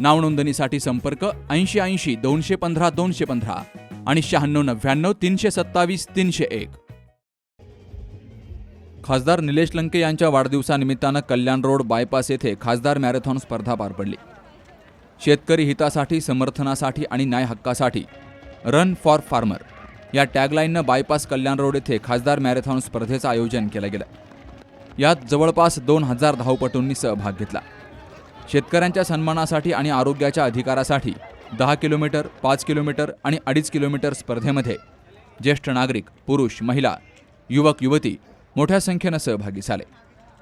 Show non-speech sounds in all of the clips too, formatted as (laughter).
नावनोंदणीसाठी संपर्क ऐंशी ऐंशी दोनशे पंधरा दोनशे पंधरा आणि शहाण्णव नव्याण्णव तीनशे सत्तावीस तीनशे एक. खासदार निलेश लंके यांच्या वाढदिवसानिमित्तानं कल्याण रोड बायपास येथे खासदार मॅरेथॉन स्पर्धा पार पडली. शेतकरी हितासाठी समर्थनासाठी आणि न्याय हक्कासाठी रन फॉर फार्मर या टॅगलाईननं बायपास कल्याण रोड येथे खासदार मॅरेथॉन स्पर्धेचं आयोजन केलं गेलं. यात जवळपास दोन हजार धावपटूंनी सहभाग घेतला. शेतकऱ्यांच्या सन्मानासाठी आणि आरोग्याच्या अधिकारासाठी दहा किलोमीटर पाच किलोमीटर आणि अडीच किलोमीटर स्पर्धेमध्ये ज्येष्ठ नागरिक पुरुष महिला युवक युवती मोठ्या संख्येनं सहभागी झाले.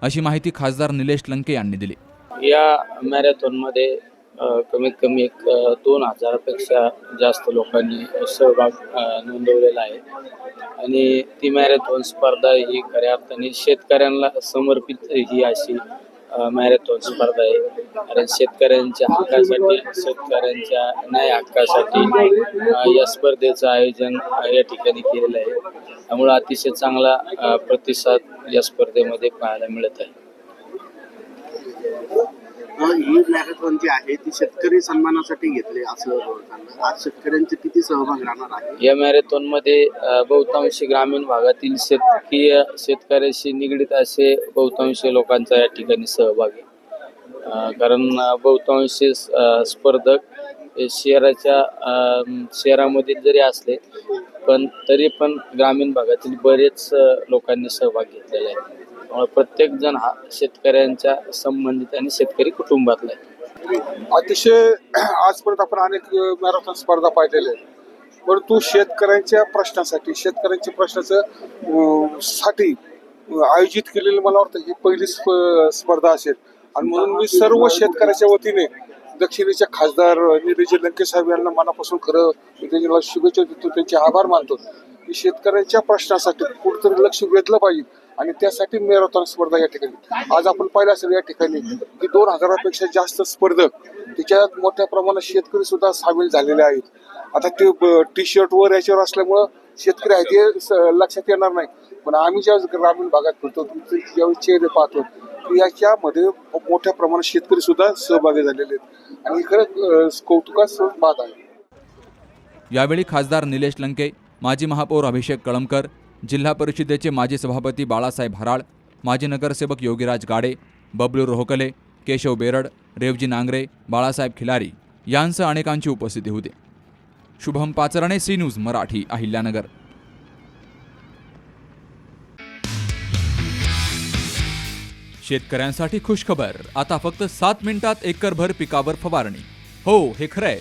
अशी माहिती खासदार निलेश लंके यांनी दिली. या मॅरेथॉनमध्ये कमीत कमी एक दोन हजारापेक्षा जास्त लोकांनी सहभाग नोंदवलेला आहे. आणि ती मॅरेथॉन स्पर्धा ही खऱ्या अर्थाने शेतकऱ्यांना समर्पित ही अशी मॅरेथॉन स्पर्धा आहे. कारण शेतकऱ्यांच्या हक्कासाठी शेतकऱ्यांच्या न्याय हक्कासाठी या स्पर्धेचं आयोजन या ठिकाणी केलेलं आहे. त्यामुळे अतिशय चांगला प्रतिसाद या स्पर्धेमध्ये पाहायला मिळत आहे. ही जी आहे ती शेतकरी सन्मानासाठी घेतले असं आज शेतकऱ्यांचे किती सहभाग राहणार आहे? या मॅरेथॉनमध्ये मध्ये बहुतांशी ग्रामीण भागातील शेतकीय शेतकऱ्याशी निगडीत असे बहुतांश लोकांचा या ठिकाणी सहभाग आहे. कारण बहुतांश स्पर्धक हे शहराच्या शहरामध्ये शहरामधील जरी असले पण तरी पण ग्रामीण भागातील बरेच लोकांनी सहभाग घेतलेला आहे. प्रत्येक जण हा शेतकऱ्यांच्या संबंधित आणि शेतकरी कुटुंबातला आहे. अतिशय (clears throat) आजपर्यंत आपण अनेक मॅरेथॉन स्पर्धा पाहिलेल्या आहेत. परंतु शेतकऱ्यांच्या प्रश्नासाठी शेतकऱ्यांच्या प्रश्नाचं साठी आयोजित केलेली मला वाटतं ही पहिली स्प- स्पर्धा असेल. आणि म्हणून मी सर्व शेतकऱ्याच्या वतीने दक्षिणेच्या खासदार निलेश लंके साहेब यांना मनापासून खरं शुभेच्छा देतो त्यांचे आभार मानतो. की शेतकऱ्यांच्या प्रश्नासाठी कुठेतरी लक्ष वेधलं पाहिजे. आणि त्यासाठी मॅरेथॉन स्पर्धा या ठिकाणी आज आपण पाहिलं असेल या ठिकाणी की दोन हजारापेक्षा जास्त स्पर्धक त्याच्यात मोठ्या प्रमाणात शेतकरी सुद्धा सामील झालेले आहेत. आता ते टी शर्ट वर याच्यावर असल्यामुळं शेतकरी आहे ते स- लक्षात येणार नाही. पण आम्ही ज्यावेळेस ग्रामीण भागात फिरतो तुमचे ज्यावेळेस चेहरे पाहतो याच्यामध्ये मोठ्या प्रमाणात शेतकरी सुद्धा सहभागी झालेले आहेत. आणि खरंच कौतुकास बात आहे. यावेळी खासदार निलेश लंके माजी महापौर अभिषेक कळमकर जिल्हा परिषदेचे माजी सभापती बाळासाहेब हराळ माजी नगरसेवक योगीराज गाडे बबलू रोहकले केशव बेरड रेवजी नांगरे बाळासाहेब खिलारी यांसह अनेकांची उपस्थिती होती. Shubham Pacharne C news Marathi Ahilyanagar. शेतकऱ्यांसाठी खुशखबर. आता फक्त सात मिनिटात एकरभर पिकावर फवारणी. हो हे खरंय.